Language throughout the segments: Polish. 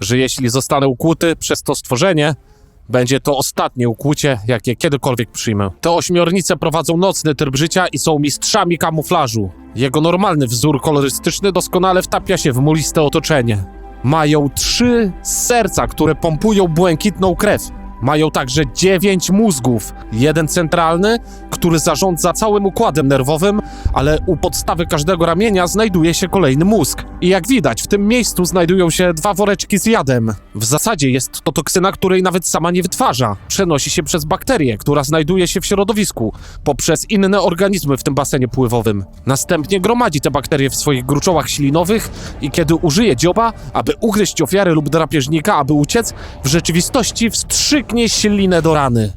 że jeśli zostanę ukłuty przez to stworzenie, będzie to ostatnie ukłucie, jakie kiedykolwiek przyjmę. Te ośmiornice prowadzą nocny tryb życia i są mistrzami kamuflażu. Jego normalny wzór kolorystyczny doskonale wtapia się w muliste otoczenie. Mają trzy serca, które pompują błękitną krew. Mają także dziewięć mózgów. Jeden centralny, który zarządza całym układem nerwowym, ale u podstawy każdego ramienia znajduje się kolejny mózg. I jak widać, w tym miejscu znajdują się dwa woreczki z jadem. W zasadzie jest to toksyna, której nawet sama nie wytwarza. Przenosi się przez bakterię, która znajduje się w środowisku, poprzez inne organizmy w tym basenie pływowym. Następnie gromadzi te bakterie w swoich gruczołach ślinowych i kiedy użyje dzioba, aby ugryźć ofiarę lub drapieżnika, aby uciec, w rzeczywistości wstrzyknie ślinę do rany.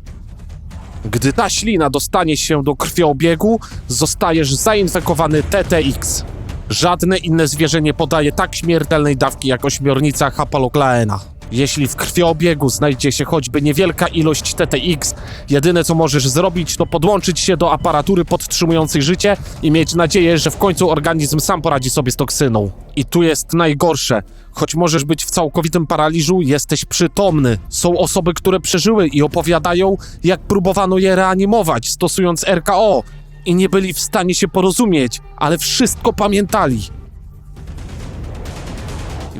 Gdy ta ślina dostanie się do krwiobiegu, zostajesz zainfekowany TTX. Żadne inne zwierzę nie podaje tak śmiertelnej dawki jak ośmiornica Hapaloklaena. Jeśli w krwiobiegu znajdzie się choćby niewielka ilość TTX, jedyne co możesz zrobić to podłączyć się do aparatury podtrzymującej życie i mieć nadzieję, że w końcu organizm sam poradzi sobie z toksyną. I tu jest najgorsze. Choć możesz być w całkowitym paraliżu, jesteś przytomny. Są osoby, które przeżyły i opowiadają, jak próbowano je reanimować, stosując RKO i nie byli w stanie się porozumieć, ale wszystko pamiętali.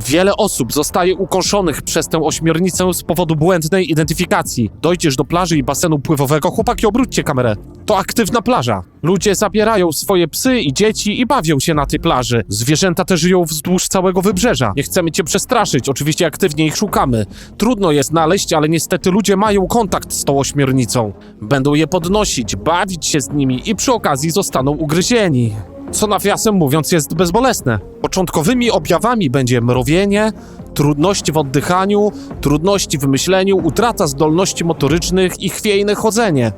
Wiele osób zostaje ukąszonych przez tę ośmiornicę z powodu błędnej identyfikacji. Dojdziesz do plaży i basenu pływowego, chłopaki, obróćcie kamerę. To aktywna plaża. Ludzie zabierają swoje psy i dzieci i bawią się na tej plaży. Zwierzęta te żyją wzdłuż całego wybrzeża. Nie chcemy cię przestraszyć, oczywiście aktywnie ich szukamy. Trudno je znaleźć, ale niestety ludzie mają kontakt z tą ośmiornicą. Będą je podnosić, bawić się z nimi i przy okazji zostaną ugryzieni co nawiasem mówiąc jest bezbolesne. Początkowymi objawami będzie mrowienie, trudności w oddychaniu, trudności w myśleniu, utrata zdolności motorycznych i chwiejne chodzenie.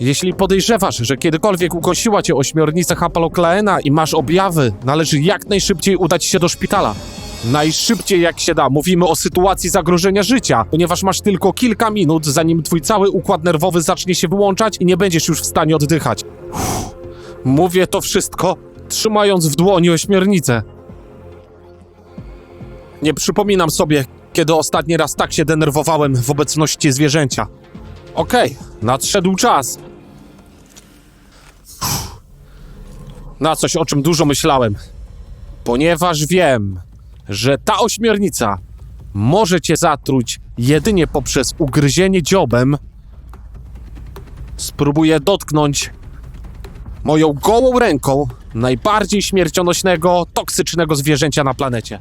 Jeśli podejrzewasz, że kiedykolwiek ukosiła cię ośmiornica Hapaloklaena i masz objawy, należy jak najszybciej udać się do szpitala. Najszybciej jak się da. Mówimy o sytuacji zagrożenia życia, ponieważ masz tylko kilka minut, zanim twój cały układ nerwowy zacznie się wyłączać i nie będziesz już w stanie oddychać. Uff. Mówię to wszystko, trzymając w dłoni ośmiornicę. Nie przypominam sobie, kiedy ostatni raz tak się denerwowałem w obecności zwierzęcia. Okej, nadszedł czas. Na coś, o czym dużo myślałem. Ponieważ wiem, że ta ośmiornica może cię zatruć jedynie poprzez ugryzienie dziobem, spróbuję dotknąć moją gołą ręką najbardziej śmiercionośnego, toksycznego zwierzęcia na planecie.